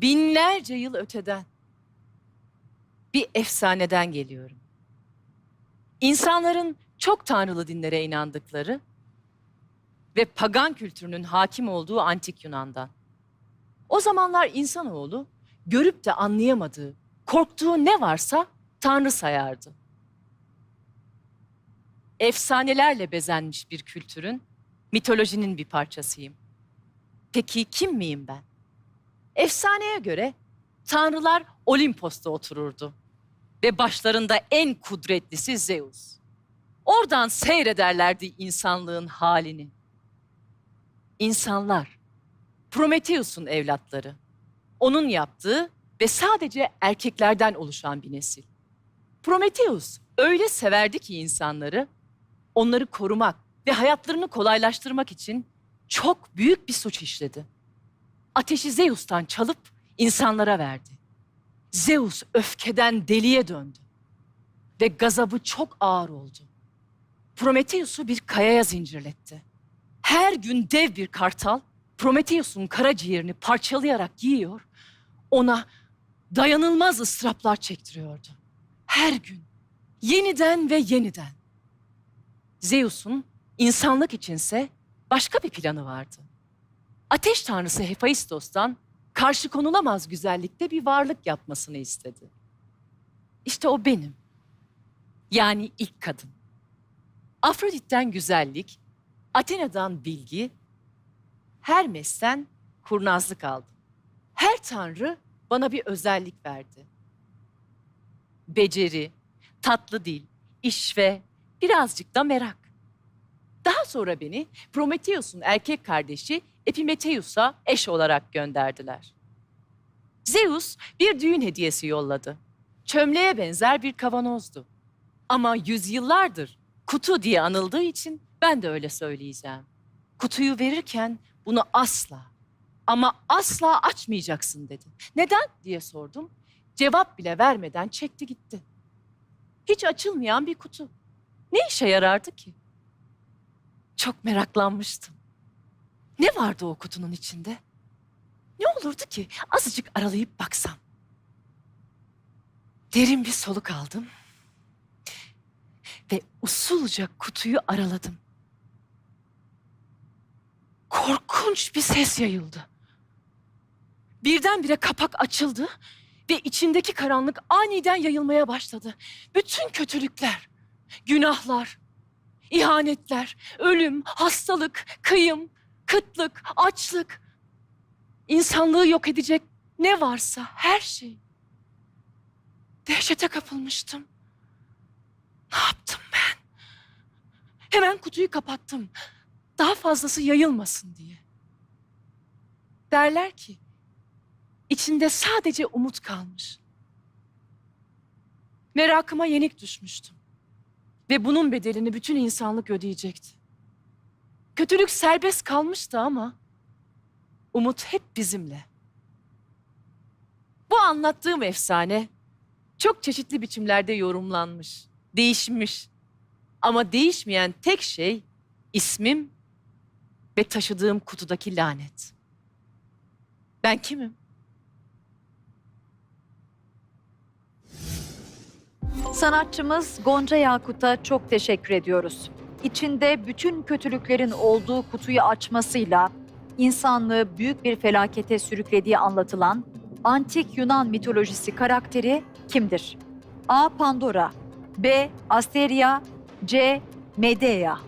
binlerce yıl öteden bir efsaneden geliyorum. İnsanların çok tanrılı dinlere inandıkları ve pagan kültürünün hakim olduğu antik Yunan'dan. O zamanlar insanoğlu görüp de anlayamadığı, korktuğu ne varsa tanrı sayardı. Efsanelerle bezenmiş bir kültürün, mitolojinin bir parçasıyım. Peki kim miyim ben? Efsaneye göre tanrılar Olimpos'ta otururdu ve başlarında en kudretlisi Zeus. Oradan seyrederlerdi insanlığın halini. İnsanlar, Prometheus'un evlatları. Onun yaptığı ve sadece erkeklerden oluşan bir nesil. Prometheus öyle severdi ki insanları, onları korumak ve hayatlarını kolaylaştırmak için çok büyük bir suç işledi. Ateşi Zeus'tan çalıp insanlara verdi. Zeus öfkeden deliye döndü ve gazabı çok ağır oldu. Prometheus'u bir kayaya zincirletti. Her gün dev bir kartal Prometheus'un karaciğerini parçalayarak yiyor, ona dayanılmaz ıstıraplar çektiriyordu. Her gün, yeniden ve yeniden. Zeus'un insanlık içinse başka bir planı vardı. Ateş tanrısı Hephaistos'tan karşı konulamaz güzellikte bir varlık yapmasını istedi. İşte o benim. Yani ilk kadın. Afrodit'ten güzellik, Athena'dan bilgi, Hermes'ten kurnazlık aldım. Her tanrı bana bir özellik verdi. Beceri, tatlı dil, iş ve birazcık da merak. Daha sonra beni Prometheus'un erkek kardeşi Epimetheus'a eş olarak gönderdiler. Zeus bir düğün hediyesi yolladı. Çömleğe benzer bir kavanozdu. Ama yüzyıllardır kutu diye anıldığı için ben de öyle söyleyeceğim. Kutuyu verirken bunu asla ama asla açmayacaksın dedi. Neden diye sordum. Cevap bile vermeden çekti gitti. Hiç açılmayan bir kutu. Ne işe yarardı ki? Çok meraklanmıştım. Ne vardı o kutunun içinde? Ne olurdu ki azıcık aralayıp baksam? Derin bir soluk aldım ve usulca kutuyu araladım. Korkunç bir ses yayıldı. Birdenbire kapak açıldı ve içindeki karanlık aniden yayılmaya başladı. Bütün kötülükler, günahlar, ihanetler, ölüm, hastalık, kıyım, kıtlık, açlık, insanlığı yok edecek ne varsa her şey. Dehşete kapılmıştım. Ne yaptım ben? Hemen kutuyu kapattım. Daha fazlası yayılmasın diye. Derler ki içinde sadece umut kalmış. Merakıma yenik düşmüştüm. Ve bunun bedelini bütün insanlık ödeyecekti. Kötülük serbest kalmıştı ama umut hep bizimle. Bu anlattığım efsane çok çeşitli biçimlerde yorumlanmış, değişmiş. Ama değişmeyen tek şey ismim ve taşıdığım kutudaki lanet. Ben kimim? Sanatçımız Gonca Yakut'a çok teşekkür ediyoruz. İçinde bütün kötülüklerin olduğu kutuyu açmasıyla insanlığı büyük bir felakete sürüklediği anlatılan antik Yunan mitolojisi karakteri kimdir? A. Pandora B. Asteria C. Medea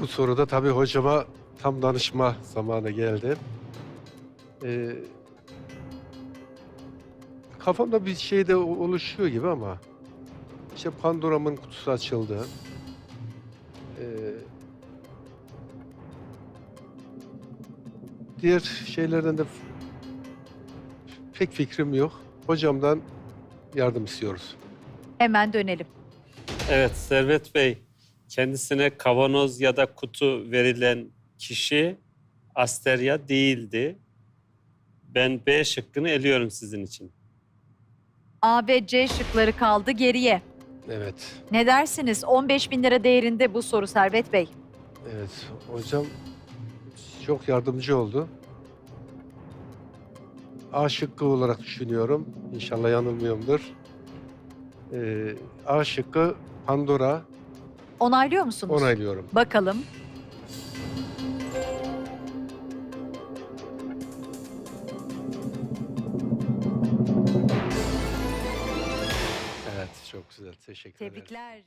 Bu soruda tabii hocama tam danışma zamanı geldi. Ee, kafamda bir şey de oluşuyor gibi ama işte Pandora'mın kutusu açıldı. Ee, diğer şeylerden de pek fikrim yok. Hocamdan yardım istiyoruz. Hemen dönelim. Evet Servet Bey, kendisine kavanoz ya da kutu verilen kişi Asterya değildi. Ben B şıkkını eliyorum sizin için. A ve C şıkları kaldı geriye. Evet, Ne dersiniz? 15 bin lira değerinde bu soru Servet Bey. evet. Hocam çok yardımcı oldu. A şıkkı olarak düşünüyorum. İnşallah yanılmıyorumdur. Ee, A şıkkı Pandora Onaylıyor musunuz? onaylıyorum. Bakalım. Teşekkür ederim. Tebrikler.